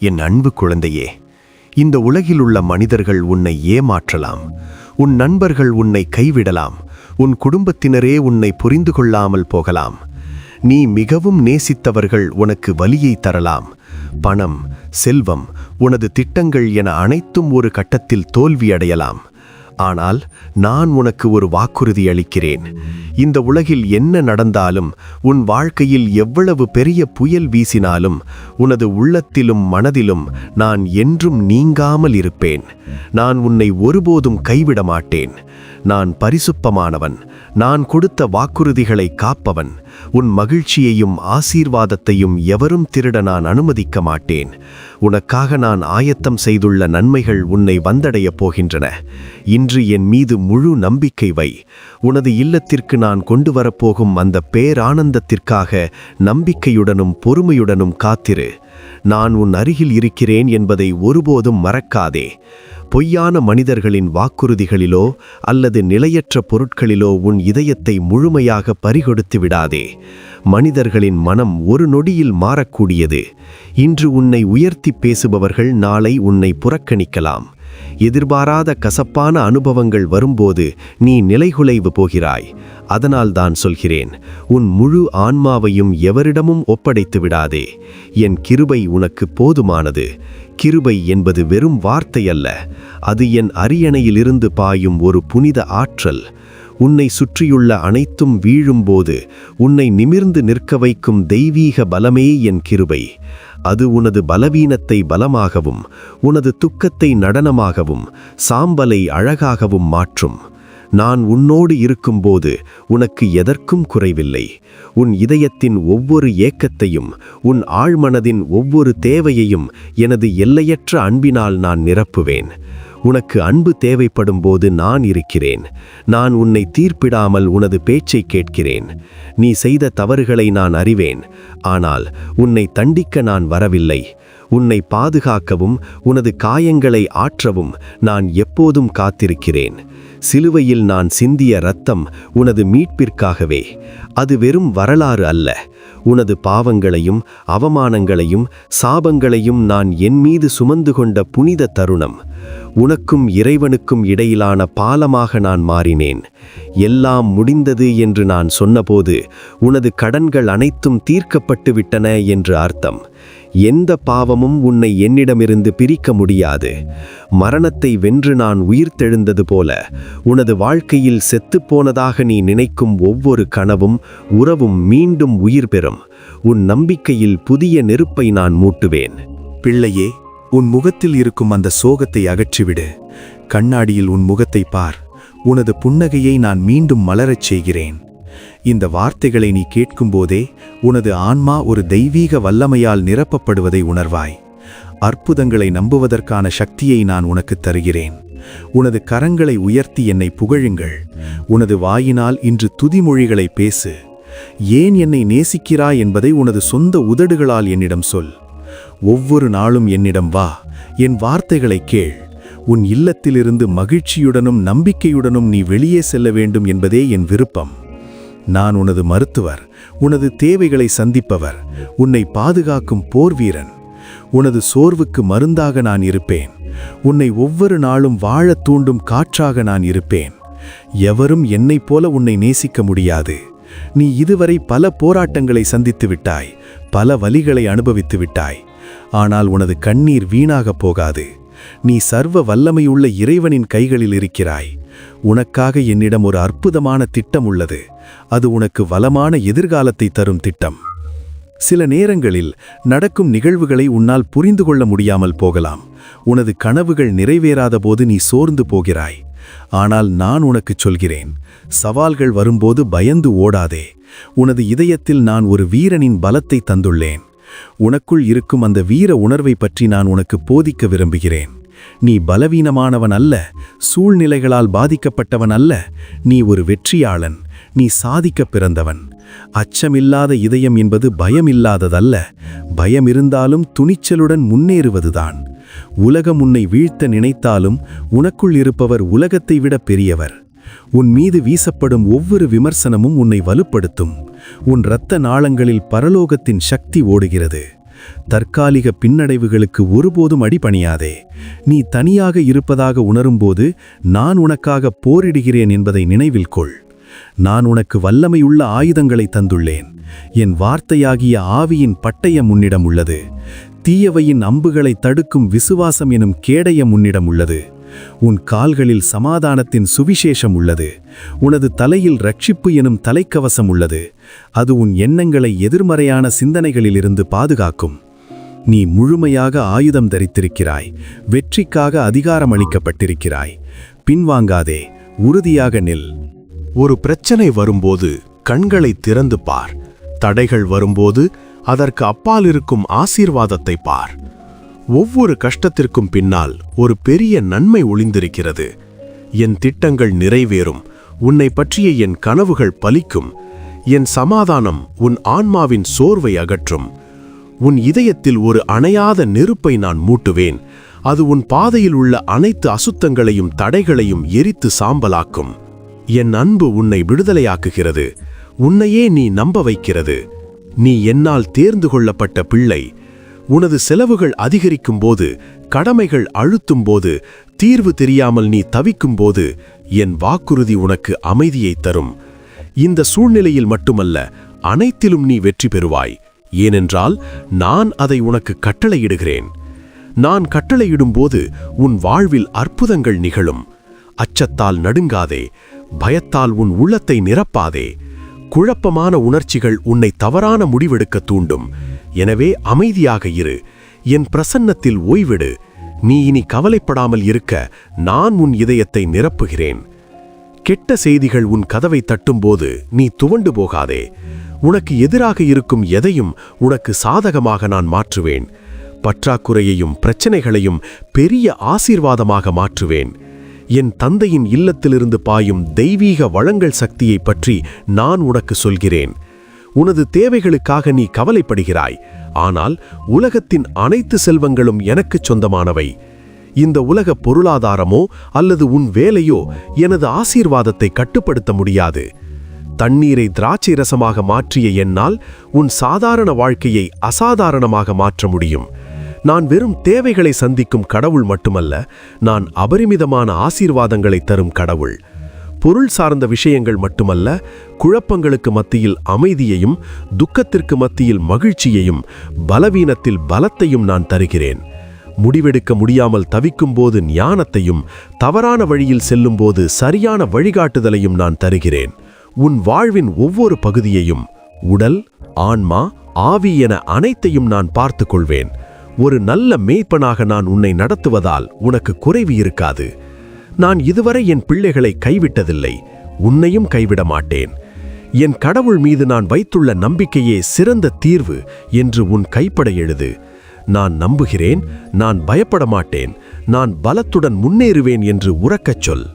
என் அன்பு குழந்தையே இந்த உலகில் உள்ள மனிதர்கள் உன்னை ஏமாற்றலாம் உன் நண்பர்கள் உன்னை கைவிடலாம் உன் குடும்பத்தினரே உன்னை புரிந்து கொள்ளாமல் போகலாம். நீ மிகவும் நேசித்தவர்கள் உனக்கு வலியை தரலாம். பணம் செல்வம் உனது திட்டங்கள் என அனைத்தும் ஒரு கட்டத்தில் தோல்வியடையலாம். ஆனால் நான் உனக்கு ஒரு வாக்குறுதி அளிக்கிறேன். இந்த உலகில் என்ன நடந்தாலும் உன் வாழ்க்கையில் எவ்வளவு பெரிய புயல் வீசினாலும் உனது உள்ளத்திலும் மனதிலும் நான் என்றும் நீங்காமல் இருப்பேன். நான் உன்னை ஒருபோதும் கைவிட மாட்டேன் நான் பரிசுப்பமானவன் நான் கொடுத்த வாக்குறுதிகளை காப்பவன். உன் மகிழ்ச்சியையும் ஆசீர்வாதத்தையும் எவரும் திருட நான் அனுமதிக்க மாட்டேன். உனக்காக நான் ஆயத்தம் செய்துள்ள நன்மைகள் உன்னை வந்தடையப் போகின்றன. இன்று என் மீது முழு நம்பிக்கை வை. உனது இல்லத்திற்கு நான் கொண்டு வரப்போகும் அந்த பேரானந்தத்திற்காக நம்பிக்கையுடனும் பொறுமையுடனும் காத்திரு. நான் உன் அருகில் இருக்கிறேன் என்பதை ஒருபோதும் மறக்காதே. பொய்யான மனிதர்களின் வாக்குறுதிகளிலோ அல்லது நிலையற்ற பொருட்களிலோ உன் இதயத்தை முழுமையாக பறிகொடுத்து விடாதே. மனிதர்களின் மனம் ஒரு நொடியில் மாறக்கூடியது. இன்று உன்னை உயர்த்தி பேசுபவர்கள் நாளை உன்னை புறக்கணிக்கலாம். எதிர்பாராத கசப்பான அனுபவங்கள் வரும்போது நீ நிலைகுலைவு போகிறாய். அதனால் தான் சொல்கிறேன் உன் முழு ஆன்மாவையும் எவரிடமும் ஒப்படைத்து விடாதே. என் கிருபை உனக்கு போதுமானது. கிருபை என்பது வெறும் வார்த்தை அல்ல அது என் அரியணையிலிருந்து பாயும் ஒரு புனித ஆற்றல். உன்னை சுற்றியுள்ள அனைத்தும் வீழும்போது உன்னை நிமிர்ந்து நிற்க வைக்கும் தெய்வீக பலமே என் கிருபை. அது உனது பலவீனத்தை பலமாகவும் உனது துக்கத்தை நடனமாகவும் சாம்பலை அழகாகவும் மாற்றும். நான் உன்னோடு இருக்கும்போது உனக்கு எதற்கும் குறைவில்லை. உன் இதயத்தின் ஒவ்வொரு ஏக்கத்தையும் உன் ஆழ்மனதின் ஒவ்வொரு தேவையையும் எனது எல்லையற்ற அன்பினால் நான் நிரப்புவேன். உனக்கு அன்பு தேவைப்படும் போது நான் இருக்கிறேன். நான் உன்னை தீர்ப்பிடாமல் உனது பேச்சை கேட்கிறேன். நீ செய்த தவறுகளை நான் அறிவேன். ஆனால் உன்னை தண்டிக்க நான் வரவில்லை. உன்னை பாதுகாக்கவும் உனது காயங்களை ஆற்றவும் நான் எப்போதும் காத்திருக்கிறேன். சிலுவையில் நான் சிந்திய ரத்தம் உனது மீட்பிற்காகவே. அது வெறும் வரலாறு அல்ல. உனது பாவங்களையும் அவமானங்களையும் சாபங்களையும் நான் என் மீது சுமந்து கொண்ட புனித தருணம். உனக்கும் இறைவனுக்கும் இடையிலான பாலமாக நான் மாறினேன். எல்லாம் முடிந்தது என்று நான் சொன்னபோது உனது கடன்கள் அனைத்தும் தீர்க்கப்பட்டு விட்டன என்று அர்த்தம். எந்த பாவமும் உன்னை என்னிடமிருந்து பிரிக்க முடியாது. மரணத்தை வென்று நான் உயிர்த்தெழுந்தது போல உனது வாழ்க்கையில் செத்துப்போனதாக நீ நினைக்கும் ஒவ்வொரு கனவும் உறவும் மீண்டும் உயிர் பெறும். உன் நம்பிக்கையில் புதிய நெருப்பை நான் மூட்டுவேன். பிள்ளையே உன் முகத்தில் இருக்கும் அந்த சோகத்தை அகற்றிவிடு. கண்ணாடியில் உன் முகத்தை பார். உனது புன்னகையை நான் மீண்டும் மலரச் செய்கிறேன். இந்த வார்த்தைகளை நீ கேட்கும்போதே உனது ஆன்மா ஒரு தெய்வீக வல்லமையால் நிரப்பப்படுவதை உணர்வாய். அற்புதங்களை நம்புவதற்கான சக்தியை நான் உனக்கு தருகிறேன். உனது கரங்களை உயர்த்தி என்னை புகழுங்கள். உனது வாயினால் இன்று துதிமொழிகளை பேசு. ஏன் என்னை நேசிக்கிறாய் என்பதை உனது சொந்த உதடுகளால் என்னிடம் சொல். ஒவ்வொரு நாளும் என்னிடம் வா. என் வார்த்தைகளை கேள். உன் இல்லத்திலிருந்து மகிழ்ச்சியுடனும் நம்பிக்கையுடனும் நீ வெளியே செல்ல வேண்டும் என்பதே என் விருப்பம். நான் உனது மருத்துவர் உனது தேவைகளை சந்திப்பவர் உன்னை பாதுகாக்கும் போர் வீரன். உனது சோர்வுக்கு மருந்தாக நான் இருப்பேன். உன்னை ஒவ்வொரு நாளும் வாழத் தூண்டும் காற்றாக நான் இருப்பேன். எவரும் என்னைப் போல உன்னை நேசிக்க முடியாது. நீ இதுவரை பல போராட்டங்களை சந்தித்து விட்டாய் பல வலிகளை அனுபவித்து விட்டாய். ஆனால் உனது கண்ணீர் வீணாகப் போகாது. நீ சர்வ வல்லமையுள்ள இறைவனின் கைகளில் இருக்கிறாய். உனக்காக என்னிடம் ஒரு அற்புதமான திட்டம் உள்ளது. அது உனக்கு வளமான எதிர்காலத்தை தரும் திட்டம். சில நேரங்களில் நடக்கும் நிகழ்வுகளை உன்னால் புரிந்து கொள்ள முடியாமல் போகலாம். உனது கனவுகள் நிறைவேறாத போது நீ சோர்ந்து போகிறாய். ஆனால் நான் உனக்குச் சொல்கிறேன் சவால்கள் வரும்போது பயந்து ஓடாதே. உனது இதயத்தில் நான் ஒரு வீரனின் பலத்தை தந்துள்ளேன். உனக்குள் இருக்கும் அந்த வீர உணர்வை பற்றி நான் உனக்கு போதிக்க விரும்புகிறேன். நீ பலவீனமானவன் அல்ல சூழ்நிலைகளால் பாதிக்கப்பட்டவன் அல்ல நீ ஒரு வெற்றியாளன் நீ சாதிக்க பிறந்தவன். அச்சமில்லாத இதயம் என்பது பயமில்லாததல்ல பயம் இருந்தாலும் துணிச்சலுடன் முன்னேறுவதுதான். உலகம் உன்னை வீழ்த்த நினைத்தாலும் உனக்குள் இருப்பவர் உலகத்தை விட பெரியவர். உன் மீது வீசப்படும் ஒவ்வொரு விமர்சனமும் உன்னை வலுப்படுத்தும். உன் இரத்த நாளங்களில் பரலோகத்தின் சக்தி ஓடுகிறது. தற்காலிக பின்னடைவுகளுக்கு ஒருபோதும் அடிபணியாதே. நீ தனியாக இருப்பதாக உணரும்போது நான் உனக்காக போரிடுகிறேன் என்பதை நினைவில் கொள். நான் உனக்கு வல்லமையுள்ள ஆயுதங்களை தந்துள்ளேன். என் வார்த்தையாகிய ஆவியின் பட்டயம் உன்னிடம் உள்ளது. தீயவையின் அம்புகளை தடுக்கும் விசுவாசம் எனும் கேடயம் உன்னிடம் உள்ளது. உன் கால்களில் சமாதானத்தின் சுவிசேஷம் உள்ளது. உனது தலையில் ரட்சிப்பு எனும் தலைக்கவசம் உள்ளது. அது உன் எண்ணங்களை எதிர்மறையான சிந்தனைகளிலிருந்து பாதுகாக்கும். நீ முழுமையாக ஆயுதம் தரித்திருக்கிறாய். வெற்றிக்காக அதிகாரம் அளிக்கப்பட்டிருக்கிறாய். பின்வாங்காதே உறுதியாக நில். ஒரு பிரச்சனை வரும்போது கண்களை திறந்து பார். தடைகள் வரும்போது அதற்கு அப்பால் இருக்கும் ஆசீர்வாதத்தை பார். ஒவ்வொரு கஷ்டத்திற்கும் பின்னால் ஒரு பெரிய நன்மை ஒளிந்திருக்கிறது. என் திட்டங்கள் நிறைவேறும். உன்னை பற்றிய என் கனவுகள் பலிக்கும். என் சமாதானம் உன் ஆன்மாவின் சோர்வை அகற்றும். உன் இதயத்தில் ஒரு அணையாத நெருப்பை நான் மூட்டுவேன். அது உன் பாதையில் உள்ள அனைத்து அசுத்தங்களையும் தடைகளையும் எரித்து சாம்பலாக்கும். என் அன்பு உன்னை விடுதலையாக்குகிறது. உன்னையே நீ நம்ப வைக்கிறது. நீ என்னால் தேர்ந்து கொள்ளப்பட்ட பிள்ளை. உனது செலவுகள் அதிகரிக்கும் போது கடமைகள் அழுத்தும் போது தீர்வு தெரியாமல் நீ தவிக்கும் போது என் வாக்குறுதி உனக்கு அமைதியை தரும். இந்த சூழ்நிலையில் மட்டுமல்ல அனைத்திலும் நீ வெற்றி பெறுவாய். ஏனென்றால் நான் அதை உனக்கு கட்டளையிடுகிறேன். நான் கட்டளையிடும்போது உன் வாழ்வில் அற்புதங்கள் நிகழும். அச்சத்தால் நடுங்காதே பயத்தால் உன் உள்ளத்தை நிரப்பாதே. குழப்பமான உணர்ச்சிகள் உன்னை தவறான முடிவெடுக்க தூண்டும். எனவே அமைதியாக இரு. என் பிரசன்னத்தில் ஓய்விடு. நீ இனி கவலைப்படாமல் இருக்க. நான் உன் இதயத்தை நிரப்புகிறேன். கெட்ட செய்திகள் உன் கதவை தட்டும்போது நீ துவண்டு போகாதே. உனக்கு எதிராக இருக்கும் எதையும் உனக்கு சாதகமாக நான் மாற்றுவேன். பற்றாக்குறையையும் பிரச்சனைகளையும் பெரிய ஆசீர்வாதமாக மாற்றுவேன். என் தந்தையின் இல்லத்திலிருந்து பாயும் தெய்வீக வளங்கள் சக்தியை பற்றி நான் உனக்கு சொல்கிறேன். உனது தேவைகளுக்காக நீ கவலைப்படுகிறாய். ஆனால் உலகத்தின் அனைத்து செல்வங்களும் எனக்குச் சொந்தமானவை. இந்த உலக பொருளாதாரமோ அல்லது உன் வேலையோ எனது ஆசீர்வாதத்தை கட்டுப்படுத்த முடியாது. தண்ணீரை திராட்சை ரசமாக மாற்றிய என்னால் உன் சாதாரண வாழ்க்கையை அசாதாரணமாக மாற்ற முடியும். நான் வெறும் தேவைகளை சந்திக்கும் கடவுள் மட்டுமல்ல நான் அபரிமிதமான ஆசீர்வாதங்களை தரும் கடவுள். பொருள் சார்ந்த விஷயங்கள் மட்டுமல்ல குழப்பங்களுக்கு மத்தியில் அமைதியையும் துக்கத்திற்கு மத்தியில் மகிழ்ச்சியையும் பலவீனத்தில் பலத்தையும் நான் தருகிறேன். முடிவெடுக்க முடியாமல் தவிக்கும் போது ஞானத்தையும் தவறான வழியில் செல்லும் போது சரியான வழிகாட்டுதலையும் நான் தருகிறேன். உன் வாழ்வின் ஒவ்வொரு பகுதியையும் உடல் ஆன்மா ஆவி என அனைத்தையும் நான் பார்த்து கொள்வேன் ஒரு நல்ல மேய்ப்பனாக நான் உன்னை நடத்துவதால் உனக்கு குறைவு இருக்காது. நான் இதுவரை என் பிள்ளைகளை கைவிட்டதில்லை உன்னையும் கைவிட மாட்டேன். என் கடவுள் மீது நான் வைத்துள்ள நம்பிக்கையே சிறந்த தீர்வு என்று உன் கைப்பட எழுது. நான் நம்புகிறேன் நான் பயப்பட மாட்டேன் நான் பலத்துடன் முன்னேறுவேன் என்று உறக்கச் சொல்.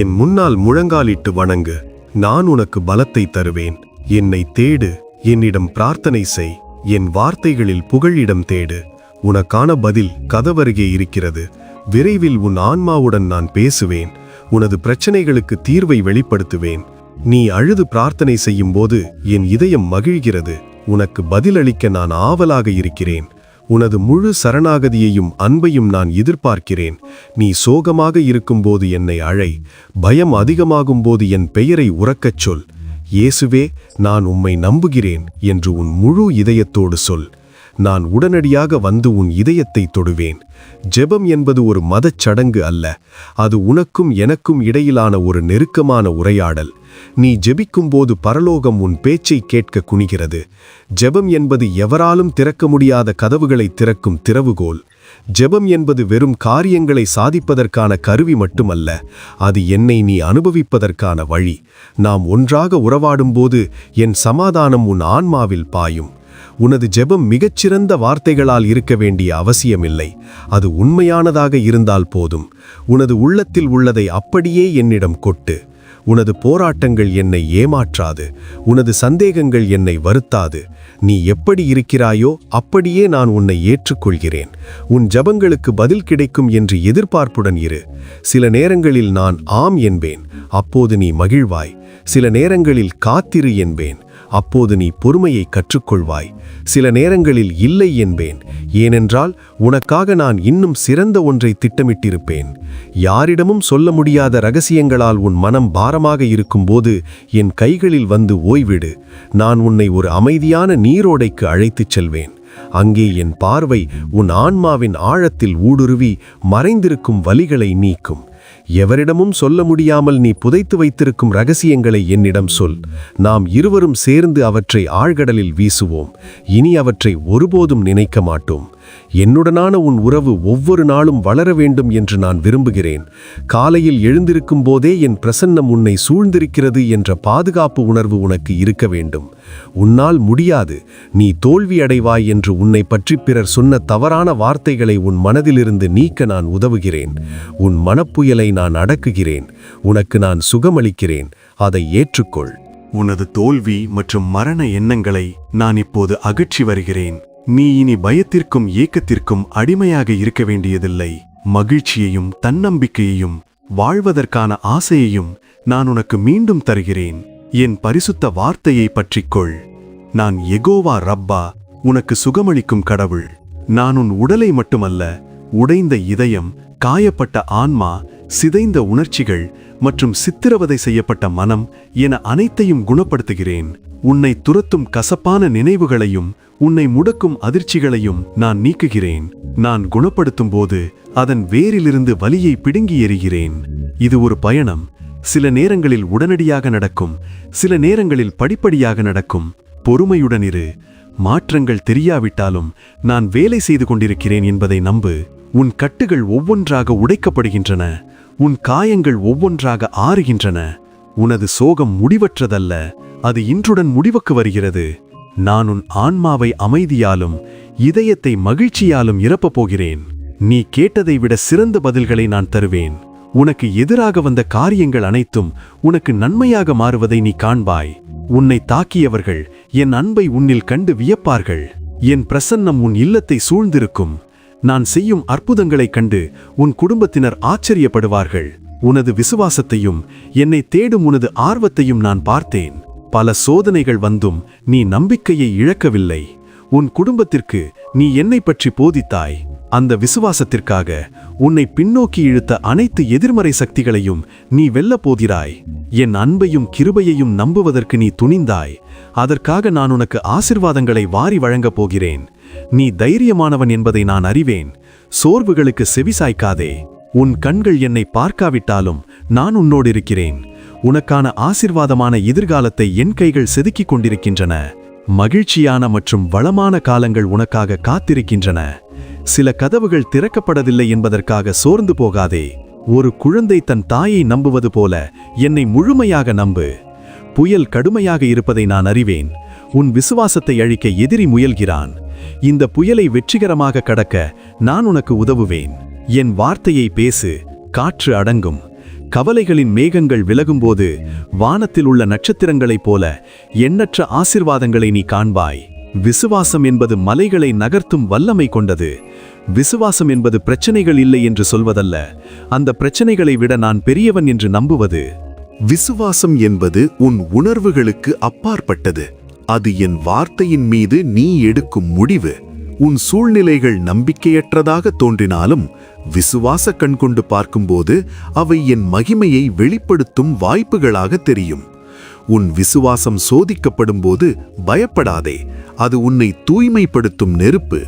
என் முன்னால் முழங்காலிட்டு வணங்கு நான் உனக்கு பலத்தை தருவேன். என்னை தேடு என்னிடம் பிரார்த்தனை செய் என் வார்த்தைகளில் புகழிடம் தேடு. உனக்கான பதில் கதவருகே இருக்கிறது. விரைவில் உன் ஆன்மாவுடன் நான் பேசுவேன். உனது பிரச்சனைகளுக்கு தீர்வை வெளிப்படுத்துவேன். நீ அழுது பிரார்த்தனை செய்யும்போது என் இதயம் மகிழ்கிறது. உனக்கு பதிலளிக்க நான் ஆவலாக இருக்கிறேன். உனது முழு சரணாகதியையும் அன்பையும் நான் எதிர்பார்க்கிறேன். நீ சோகமாக இருக்கும்போது என்னை அழை. பயம் அதிகமாகும்போது என் பெயரை உறக்கச் சொல். இயேசுவே நான் உம்மை நம்புகிறேன் என்று உன் முழு இதயத்தோடு சொல். நான் உடனடியாக வந்து உன் இதயத்தை தொடுவேன். ஜெபம் என்பது ஒரு மதச் சடங்கு அல்ல. அது உனக்கும் எனக்கும் இடையிலான ஒரு நெருக்கமான உரையாடல். நீ ஜெபிக்கும்போது பரலோகம் உன் பேச்சை கேட்க குனிகிறது. ஜெபம் என்பது எவராலும் திறக்க முடியாத கதவுகளை திறக்கும் திறவுகோல். ஜெபம் என்பது வெறும் காரியங்களை சாதிப்பதற்கான கருவி மட்டுமல்ல அது என்னை நீ அனுபவிப்பதற்கான வழி. நாம் ஒன்றாக உறவாடும்போது என் சமாதானம் உன் ஆன்மாவில் பாயும். உனது ஜெபம் மிகச்சிறந்த வார்த்தைகளால் இருக்க வேண்டிய அவசியமில்லை. அது உண்மையானதாக இருந்தால் போதும். உனது உள்ளத்தில் உள்ளதை அப்படியே என்னிடம் கொட்டு. உனது போராட்டங்கள் என்னை ஏமாற்றாது. உனது சந்தேகங்கள் என்னை வருத்தாது. நீ எப்படி இருக்கிறாயோ அப்படியே நான் உன்னை ஏற்றுக்கொள்கிறேன். உன் ஜபங்களுக்கு பதில் கிடைக்கும் என்று எதிர்பார்ப்புடன் இரு. சில நேரங்களில் நான் ஆம் என்பேன். அப்போது நீ மகிழ்வாய். சில நேரங்களில் காத்திரு என்பேன். அப்போது நீ பொறுமையை கற்றுக்கொள்வாய். சில நேரங்களில் இல்லை என்பேன். ஏனென்றால் உனக்காக நான் இன்னும் சிறந்த ஒன்றை திட்டமிட்டிருப்பேன். யாரிடமும் சொல்ல முடியாத ரகசியங்களால் உன் மனம் பாரமாக இருக்கும்போது என் கைகளில் வந்து ஓய்விடு. நான் உன்னை ஒரு அமைதியான நீரோடைக்கு அழைத்துச் செல்வேன். அங்கே என் பார்வை உன் ஆன்மாவின் ஆழத்தில் ஊடுருவி மறைந்திருக்கும் வலிகளை நீக்கும். எவரிடமும் சொல்ல முடியாமல் நீ புதைத்து வைத்திருக்கும் ரகசியங்களை என்னிடம் சொல். நாம் இருவரும் சேர்ந்து அவற்றை ஆழ்கடலில் வீசுவோம். இனி அவற்றை ஒருபோதும் நினைக்க மாட்டோம். என்னுடனான உன் உறவு ஒவ்வொரு நாளும் வளர வேண்டும் என்று நான் விரும்புகிறேன். காலையில் எழுந்திருக்கும் போதே என் பிரசன்னம் உன்னை சூழ்ந்திருக்கிறது என்ற பாதுகாப்பு உணர்வு உனக்கு இருக்க வேண்டும். உன்னால் முடியாது. நீ தோல்வி அடைவாய் என்று உன்னை பற்றி பிறர் சொன்ன தவறான வார்த்தைகளை உன் மனதிலிருந்து நீக்க நான் உதவுகிறேன். உன் மனப்புயலை நான் அடக்குகிறேன். உனக்கு நான் சுகமளிக்கிறேன். அதை ஏற்றுக்கொள். உனது தோல்வி மற்றும் மரண எண்ணங்களை நான் இப்போது அகற்றி வருகிறேன். நீ இனி பயத்திற்கும் ஏக்கத்திற்கும் அடிமையாக இருக்க வேண்டியதில்லை. மகிழ்ச்சியையும் தன்னம்பிக்கையையும் வாழ்வதற்கான ஆசையையும் நான் உனக்கு மீண்டும் தருகிறேன். என் பரிசுத்த வார்த்தையை பற்றிக்கொள். நான் எகோவா ரப்பா உனக்கு சுகமளிக்கும் கடவுள். நான் உன் உடலை மட்டுமல்ல உடைந்த இதயம் காயப்பட்ட ஆன்மா சிதைந்த உணர்ச்சிகள் மற்றும் சித்திரவதை செய்யப்பட்ட மனம் என அனைத்தையும் குணப்படுத்துகிறேன். உன்னை துரத்தும் கசப்பான நினைவுகளையும் உன்னை முடக்கும் அதிர்ச்சிகளையும் நான் நீக்குகிறேன். நான் குணப்படுத்தும் போது அதன் வேரிலிருந்து வலியை பிடுங்கி எறிகிறேன். இது ஒரு பயணம். சில நேரங்களில் உடனடியாக நடக்கும். சில நேரங்களில் படிப்படியாக நடக்கும். பொறுமையுடன் இரு. மாற்றங்கள் தெரியாவிட்டாலும் நான் வேலை செய்து கொண்டிருக்கிறேன் என்பதை நம்பு. உன் கட்டுகள் ஒவ்வொன்றாக உடைக்கப்படுகின்றன. உன் காயங்கள் ஒவ்வொன்றாக ஆறுகின்றன. உனது சோகம் முடிவற்றதல்ல. அது இன்றுடன் முடிவுக்கு வருகிறது. நான் உன் ஆன்மாவை அமைதியாலும் இதயத்தை மகிழ்ச்சியாலும் இறப்பப் போகிறேன். நீ கேட்டதை விட சிறந்த பதில்களை நான் தருவேன். உனக்கு எதிராக வந்த காரியங்கள் அனைத்தும் உனக்கு நன்மையாக மாறுவதை நீ காண்பாய். உன்னை தாக்கியவர்கள் என் அன்பை உன்னில் கண்டு வியப்பார்கள். என் பிரசன்னம் உன் இல்லத்தை சூழ்ந்திருக்கும். நான் செய்யும் அற்புதங்களைக் கண்டு உன் குடும்பத்தினர் ஆச்சரியப்படுவார்கள். உனது விசுவாசத்தையும் என்னை தேடும் உனது ஆர்வத்தையும் நான் பார்த்தேன். பல சோதனைகள் வந்தும் நீ நம்பிக்கையை இழக்கவில்லை. உன் குடும்பத்திற்கு நீ என்னை பற்றி போதித்தாய். அந்த விசுவாசத்திற்காக உன்னை பின்னோக்கி இழுத்த அனைத்து எதிர்மறை சக்திகளையும் நீ வெல்லப் போகிறாய். என் அன்பையும் கிருபையையும் நம்புவதற்கு நீ துணிந்தாய். அதற்காக நான் உனக்கு ஆசிர்வாதங்களை வாரி வழங்கப் போகிறேன். நீ தைரியமானவன் என்பதை நான் அறிவேன். சோர்வுகளுக்கு செவிசாய்க்காதே. உன் கண்கள் என்னை பார்க்காவிட்டாலும் நான் உன்னோடு இருக்கிறேன் உனக்கான ஆசிர்வாதமான எதிர்காலத்தை என் கைகள் செதுக்கிக் கொண்டிருக்கின்றன. மகிழ்ச்சியான மற்றும் வளமான காலங்கள் உனக்காக காத்திருக்கின்றன. சில கதவுகள் திறக்கப்படவில்லை என்பதற்காக சோர்ந்து போகாதே. ஒரு குழந்தை தன் தாயை நம்புவது போல என்னை முழுமையாக நம்பு. புயல் கடுமையாக இருப்பதை நான் அறிவேன். உன் விசுவாசத்தை அழிக்க எதிரி முயல்கிறான். இந்த புயலை வெற்றிகரமாக கடக்க நான் உனக்கு உதவுவேன். என் வார்த்தையை பேசு காற்று அடங்கும். கவலைகளின் மேகங்கள் விலகும்போது வானத்தில் உள்ள நட்சத்திரங்களைப் போல எண்ணற்ற ஆசிர்வாதங்களை நீ காண்பாய். விசுவாசம் என்பது மலைகளை நகர்த்தும் வல்லமை கொண்டது. விசுவாசம் என்பது பிரச்சனைகள் இல்லை என்று சொல்வதல்ல. அந்த பிரச்சனைகளை விட நான் பெரியவன் என்று நம்புவது. விசுவாசம் என்பது உன் உணர்வுகளுக்கு அப்பாற்பட்டது. அது என் வார்த்தையின் மீது நீ எடுக்கும் முடிவு. உன் சூழ்நிலைகள் நம்பிக்கையற்றதாக தோன்றினாலும் விசுவாச கண் கொண்டு பார்க்கும்போது அவை என் மகிமையை வெளிப்படுத்தும் வாய்ப்புகளாக தெரியும். உன் விசுவாசம் சோதிக்கப்படும் போது பயப்படாதே அது உன்னை தூய்மைப்படுத்தும் நெருப்பு.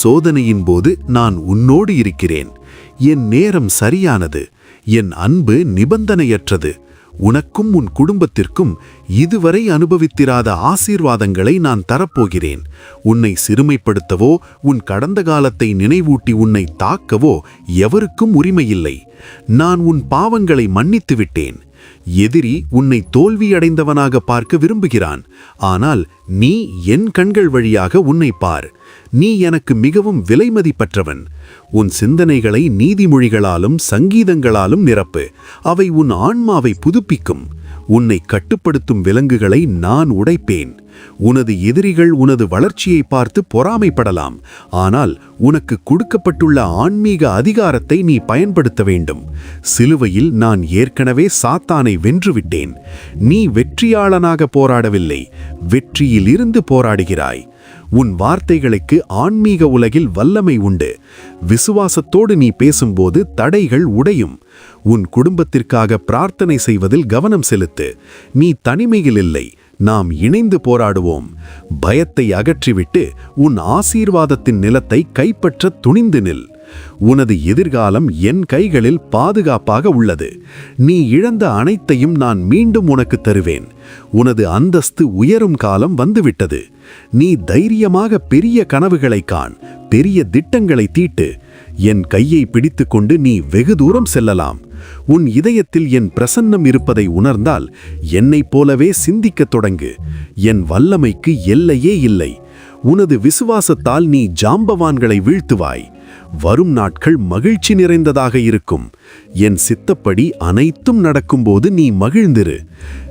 சோதனையின் போது நான் உன்னோடு இருக்கிறேன். என் நேரம் சரியானது என் அன்பு நிபந்தனையற்றது. உனக்கும் உன் குடும்பத்திற்கும் இதுவரை அனுபவித்திராத ஆசீர்வாதங்களை நான் தரப்போகிறேன். உன்னை சிறுமைப்படுத்தவோ உன் கடந்த காலத்தை நினைவூட்டி உன்னை தாக்கவோ எவருக்கும் உரிமையில்லை. நான் உன் பாவங்களை மன்னித்து விட்டேன் எதிரி உன்னை தோல்வியடைந்தவனாக பார்க்க விரும்புகிறான். ஆனால் நீ என் கண்கள் வழியாக உன்னை பார். நீ எனக்கு மிகவும் விலைமதிப்பற்றவன். உன் சிந்தனைகளை நீதிமொழிகளாலும் சங்கீதங்களாலும் நிரப்பு. அவை உன் ஆன்மாவை புதுப்பிக்கும். உன்னை கட்டுப்படுத்தும் விலங்குகளை நான் உடைப்பேன். உனது எதிரிகள் உனது வளர்ச்சியை பார்த்து பொறாமைப்படலாம். ஆனால் உனக்கு கொடுக்கப்பட்டுள்ள ஆன்மீக அதிகாரத்தை நீ பயன்படுத்த வேண்டும். சிலுவையில் நான் ஏற்கனவே சாத்தானை வென்றுவிட்டேன். நீ வெற்றியாளனாக போராடவில்லை. இருந்து போராடுகிறாய். உன் வார்த்தைகளுக்கு ஆன்மீக உலகில் வல்லமை உண்டு. விசுவாசத்தோடு நீ பேசும்போது தடைகள் உடையும். உன் குடும்பத்திற்காக பிரார்த்தனை செய்வதில் கவனம் செலுத்து. நீ தனிமையில் இல்லை நாம் இணைந்து போராடுவோம். பயத்தை அகற்றிவிட்டு உன் ஆசீர்வாதத்தின் நிலத்தை கைப்பற்ற துணிந்து நில். உனது எதிர்காலம் என் கைகளில் பாதுகாப்பாக உள்ளது. நீ இழந்த அனைத்தையும் நான் மீண்டும் உனக்கு தருவேன். உனது அந்தஸ்து உயரும் காலம் வந்துவிட்டது. நீ தைரியமாக பெரிய கனவுகளை காண் பெரிய திட்டங்களை தீட்டு என் கையை பிடித்துக்கொண்டு நீ வெகு தூரம் செல்லலாம். உன் இதயத்தில் என் பிரசன்னம் இருப்பதை உணர்ந்தால் என்னைப் போலவே சிந்திக்கத் தொடங்கு. என் வல்லமைக்கு எல்லையே இல்லை. உனது விசுவாசத்தால் நீ ஜாம்பவான்களை வீழ்த்துவாய். வரும் நாட்கள் மகிழ்ச்சி நிறைந்ததாக இருக்கும். என் சித்தப்படி அனைத்தும் நடக்கும்போது நீ மகிழ்ந்திரு.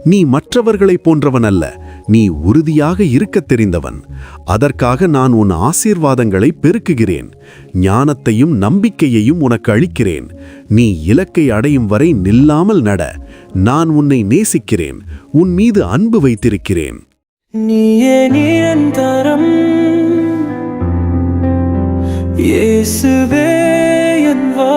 நீ மற்றவர்களைப் போன்றவன் அல்ல நீ உறுதியாக இருக்கத் தெரிந்தவன். அதற்காக நான் உன் ஆசீர்வாதங்களை பெருக்குகிறேன். ஞானத்தையும் நம்பிக்கையையும் உனக்கு அளிக்கிறேன். நீ இலக்கை அடையும் வரை நில்லாமல் நட. நான் உன்னை நேசிக்கிறேன். உன் மீது அன்பு வைத்திருக்கிறேன். நீயே நிரந்தரம். இயேசுவே என் வா